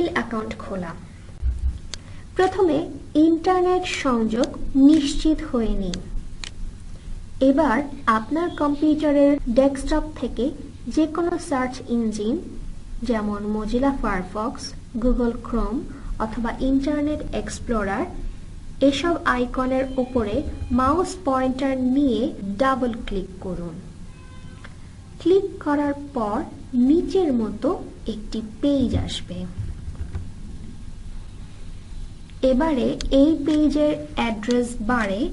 Gmail account খোলা। প্রথমে internet সংযোগ নিশ্চিত হয়ে নিন। এবার আপনার কম্পিউটারের ডেস্কটপ থেকে যে কোনো সার্চ ইঞ্জিন যেমন মজিলা ফায়ারফক্স গুগল ক্রোম অথবা ইন্টারনেট এক্সপ্লোরার এসব আইকনের উপরে মাউস পয়েন্টার নিয়ে ডাবল ক্লিক করুন। ক্লিক করার পর নিচের মতো একটি পেজ আসবে। এবারে এই পেজের অ্যাড্রেস বারে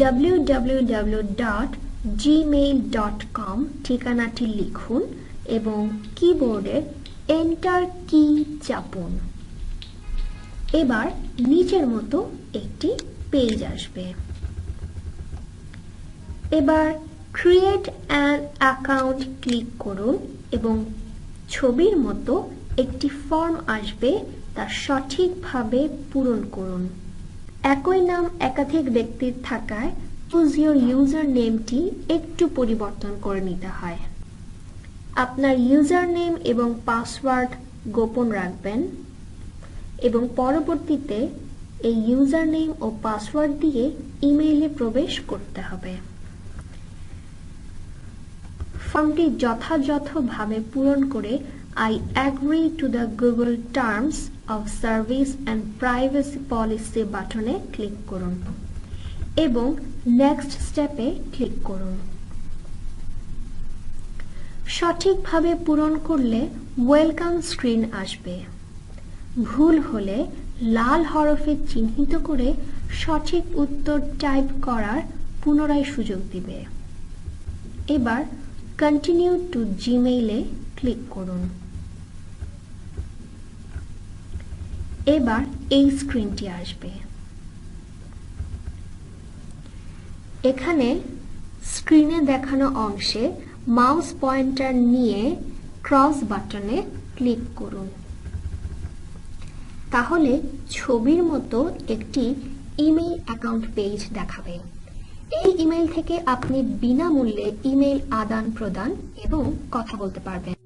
www.gmail.com ঠিকানাটি লিখুন এবং কিবোর্ডের এন্টার কি চাপুন। এবার নিচের মতো একটি পেজ আসবে। এবার ক্রিয়েট অ্যান অ্যাকাউন্ট ক্লিক করুন এবং ছবির মতো একটি ফর্ম আসবে তা সঠিকভাবে পূরণ করুন। একই নাম একাধিক ব্যক্তির থাকায় চুজ ইউর ইউজার নেমটি একটু পরিবর্তন করে নিতে হয়। আপনার ইউজার নেম এবং পাসওয়ার্ড গোপন রাখবেন এবং পরবর্তীতে এই ইউজার নেম ও পাসওয়ার্ড দিয়ে ইমেইলে প্রবেশ করতে হবে। ফর্মটি যথাযথভাবে পূরণ করে I agree to the Google terms of service and privacy policy বাটনে ক্লিক করুন এবং নেক্সট স্টেপে ক্লিক করুন। সঠিকভাবে পূরণ করলে ওয়েলকাম স্ক্রিন আসবে। ভুল হলে লাল হরফে চিহ্নিত করে সঠিক উত্তর টাইপ করার পুনরায় সুযোগ দিবে। এবার কন্টিনিউ টু জিমেইলে ক্লিক করুন। এবার এই স্ক্রিনটি আসবে। এখানে স্ক্রিনে দেখানো অংশে মাউস পয়েন্টার নিয়ে ক্রস বাটনে ক্লিক করুন। তাহলে ছবির মতো একটি ইমেল অ্যাকাউন্ট পেজ দেখাবে। এই ইমেল থেকে আপনি বিনামূল্যে ইমেইল আদান প্রদান এবং কথা বলতে পারবেন।